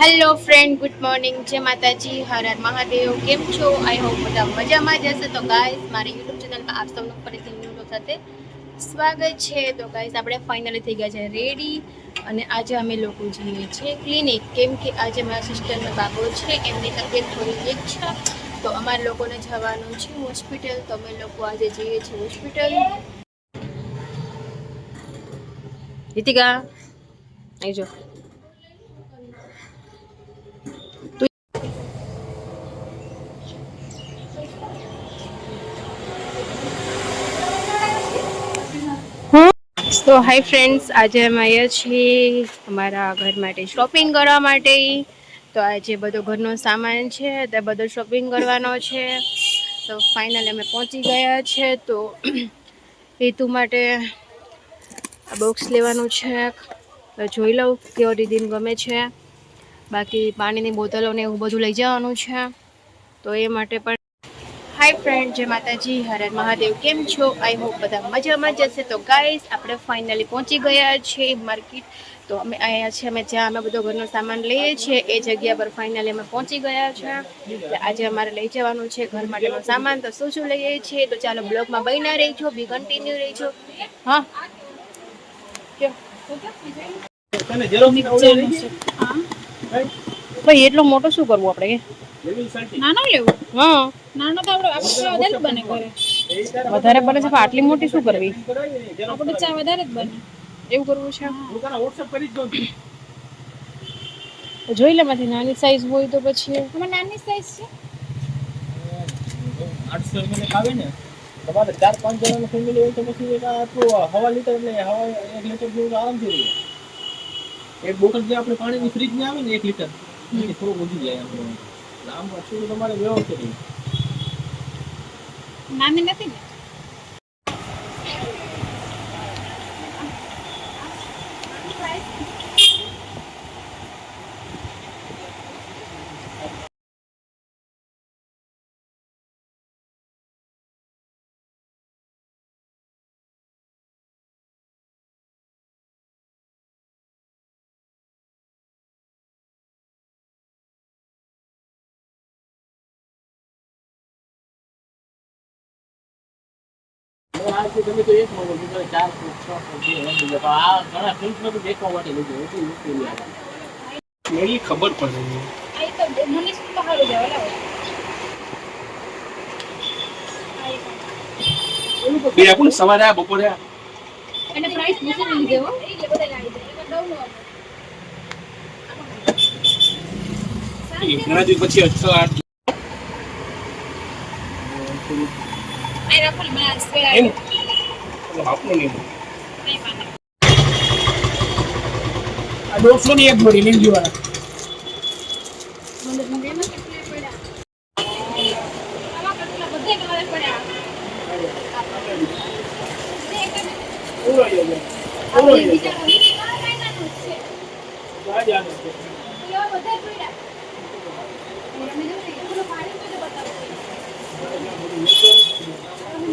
Hello friend good morning જય માતાજી. હર હર મહાદેવ. કેમ છો? આઈ હોપ બધા મજામાં જ હશે. તો ગાઈઝ મારી યુટ્યુબ ચેનલમાં આપ સૌનું ફરીથી ન્યૂ સાથે સ્વાગત છે. તો ગાઈઝ આપણે ફાઇનલી થઈ ગયા છે. રેડી અને આજે અમે લોકો જઈએ છીએ ક્લિનિક કેમ કે આજે મારા સિસ્ટરનો બાબો છે. એમની તબિયત થોડી વીક છે. તો અમારા લોકોને જવાનું છે હોસ્પિટલ તો અમે લોકો આજે જઈએ છીએ હોસ્પિટલ રીતિકા આવી જો. તો હાય ફ્રેન્ડ્સ, આજે અમે આવ્યા છીએ અમારા ઘર માટે શોપિંગ કરવા માટે. તો આજે બધો ઘરનો સામાન છે, તે બધો શોપિંગ કરવાનો છે. તો ફાઇનલ અમે પહોંચી ગયા છે. તો હેતુ માટે આ બોક્સ લેવાનું છે. તો જોઈ લઉં કેવો દીદીને ગમે છે. બાકી પાણીની બોટલો ને એવું બધું લઈ જવાનું છે. તો એ માટે પણ હાય ફ્રેન્ડ જય માતાજી હર હર મહાદેવ કેમ છો આઈ હોપ બધા મજામાં જશે તો ગાઈસ આપણે ફાઇનલી પહોંચી ગયા છે માર્કેટ તો અમે અહીંયા છે અમે જ્યાં અમે બધો ઘરનો સામાન લઈએ છીએ એ જગ્યા પર ફાઇનલી અમે પહોંચી ગયા છે. આજે અમારે લઈ જવાનું છે ઘર માટેનો સામાન. તો શું શું લઈએ છીએ? તો ચાલો બ્લોગમાં બન્યા રહીજો બી કન્ટિન્યુ રહીજો. હા. ભાઈ એટલો મોટો શું કરવું આપણે. નાનો લેવું? હા. નાનો તો આપણે આપણે વધારે બને ઘરે. વધારે બને છે આટલી મોટી શું કરવી? આપણે ચા વધારે જ બને. એવું કરવું છે? હું. તને કરી જ દઉં જોઈ લે માંથી નાની સાઈઝ હોય તો પછી તમારે નાની સાઈઝ છે? આઠસો એક આવે ને તમારે ચાર પાંચ જણાનું ફેમિલી હોય તો પછી એક હવા લીટર એટલે હવા એક લીટર જેવું આરામથી રહે. એક બોટલ જે આપણે પાણીની ફ્રીજ ને આવે ને એક લીટર થોડું વધી જાય આપણું આમ થોડું તમારે વ્યવસ્થિત. નાની નથી ને તમે એક ચાર ઘણા માટે લીધું ખબર પડે સવારે આ બપોરે પછી 6 8 દોઢસો ની એક જોડી લીધી વાળા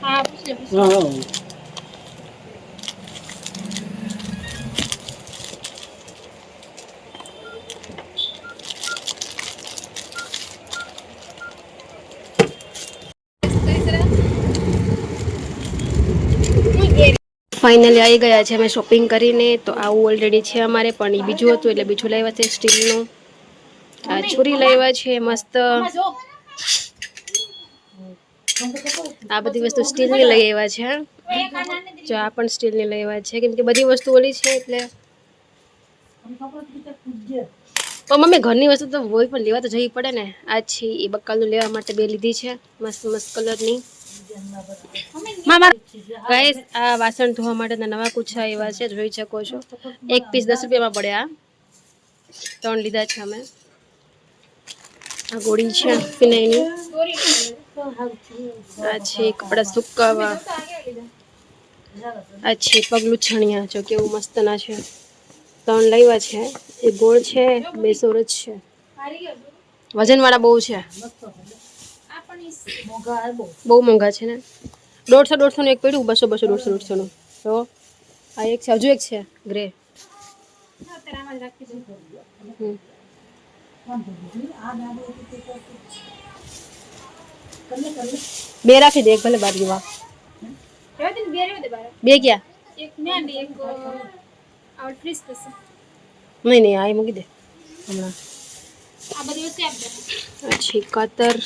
હા પૂછ. હા હા ફાઇનલી આવી ગયા છે અમે શોપિંગ કરીને તો આવું ઓલરેડી છે અમારે પણ એ બીજું હતું એટલે બીજું લાવ્યા છે સ્ટીલનું આ છુરી લાવ્યા છે મસ્ત આ બધી વસ્તુ સ્ટીલની લઈ આવ્યા છે જો આ પણ સ્ટીલની લઈ આવ્યા છે કેમ કે બધી વસ્તુ ઓલી છે એટલે. પણ મમ્મી ઘરની વસ્તુ તો હોય પણ લેવા તો જવી પડે ને. આ છે એ બક્કાલનું લેવા માટે બે લીધી છે મસ્ત મસ્ત કલરની. ગાઈસ આ વાસણ ધોવા માટેના નવા કુછા એવા છે જોઈ શકો છો. એક પીસ દસ રૂપિયામાં પડ્યા ત્રણ લીધા છે અમે. આ ગોળી છે ફિનાઈની આ છે કપડા સુકાવા. આ પગલું છણિયા, જો કેવું મસ્ત ના છે. ત્રણ લાવ્યા છે. એ ગોળ છે, બે સોરજ છે. વજનવાળા બહુ છે. બહુ મોંઘા છે ને. દોઢસો દોઢસોનું એક પડ્યું, બસો બસો દોઢસો દોઢસોનું. તો આ એક છે, હજુ એક છે, ગ્રે. હમ. બે રાખી દે એક ભલે બાર જેવા બે ક્યાં નહીં નહીં આ એ મૂકી દે હમણાં પછી કાતર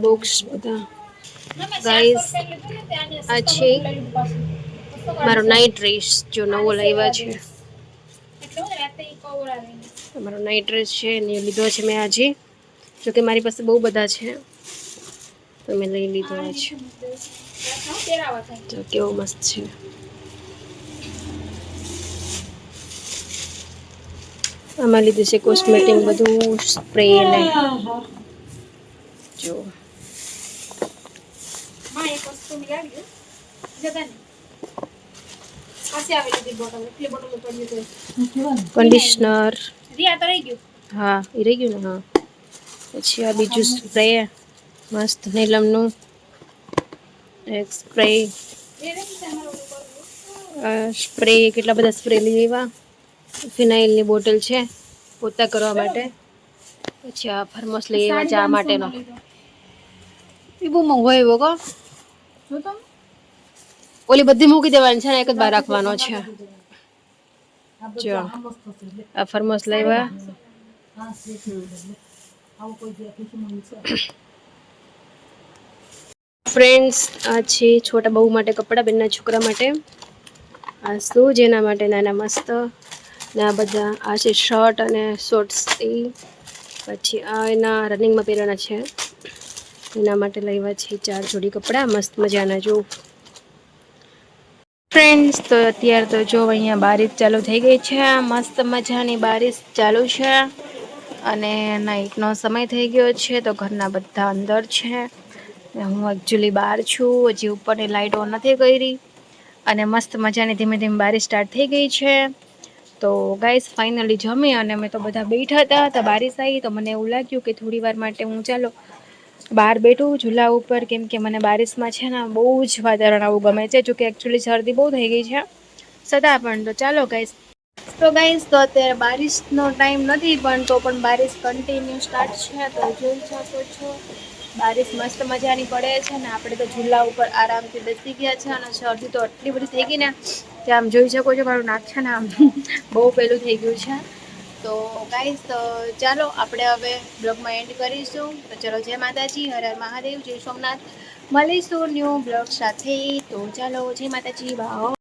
બોક્સ બધા ગાઈસ આ છે મારો નાઇટ ડ્રેસ જો નવો લાવ્યા છે મારો નાઇટ ડ્રેસ છે ને લીધો છે મેં આજે જો કે મારી પાસે બહુ બધા છે. તો મેં લઈ લીધો આજ તો કેવો મસ્ત છે. આમાં લીધું છે કોસ્મેટિક બધું સ્પ્રે ને. જો. કન્ડિશનર હા એ રહી ગયું ને હા. પછી આ બીજું સ્પ્રે મસ્ત નીલમનું. એક સ્પ્રે સ્પ્રે કેટલા બધા સ્પ્રે લઈ આવ્યા? ફિનાઇલની બોટલ છે, પોતા કરવા માટે. પછી આ થર્મોસ લઈ આવ્યા ચા માટેનો. એ બહુ મોંઘો આવ્યો કો ઓલી બધી મૂકી દેવાની છે ને, એક જ બાર રાખવાનો છે. જો, આ ફ્રેન્ડ્સ આ છે છોટા બહુ માટે કપડાં, બેનના છોકરા માટે. આ શું, જેના માટે નાના મસ્ત. ને બધા, આ છે શર્ટ અને શોર્ટ્સ પછી આ એના રનિંગમાં પહેરવાના છે. એના માટે લેવા છે ચાર જોડી કપડાં, મસ્ત મજાના, જો. ફ્રેન્ડ્સ તો અત્યારે તો જો અહીંયા બારિશ ચાલુ થઈ ગઈ છે. મસ્ત મજાની બારિશ ચાલુ છે. અને નાઇટનો સમય થઈ ગયો છે તો ઘરના બધા અંદર છે. હું એકચ્યુઅલી બહાર છું, હજી ઉપરની લાઇટ ઓન નથી કરી અને મસ્ત મજાની ધીમે ધીમે બારી સ્ટાર્ટ થઈ ગઈ છે. તો ગાઈસ ફાઇનલી જમી અને અમે તો બધા બેઠા હતા, તો બારિશ આવી તો મને એવું લાગ્યું કે થોડી વાર માટે હું ચાલો બહાર બેઠું ઝૂલા ઉપર, કેમ કે મને બારિશમાં છે ને બહુ જ વાતાવરણ આવું ગમે છે, જોકે એકચ્યુઅલી શરદી બહુ થઈ ગઈ છે. છતાં પણ તો ચાલો ગાઈસ તો ગાઈસ તો અત્યારે બારિશનો ટાઈમ નથી, પણ તો પણ બારિશ કન્ટિન્યુ સ્ટાર્ટ છે, તો જોઈ શકો છો. બારિશ મસ્ત મજાની પડે છે ને, આપણે તો ઝૂલા ઉપર આરામથી બેસી ગયા છે અને શરદી તો આટલી બધી થઈ ગઈ ને, કે આમ જોઈ શકો છો મારું નાક છે ને, આમ બહુ પહેલું થઈ ગયું છે. તો ગાઈસ તો ચાલો આપણે હવે બ્લોગમાં એન્ડ કરીશું. તો ચલો જય માતાજી, હર હર મહાદેવ, જય સોમનાથ. મળીશું ન્યૂ બ્લોગ સાથે. તો ચાલો જય માતાજી બાઓ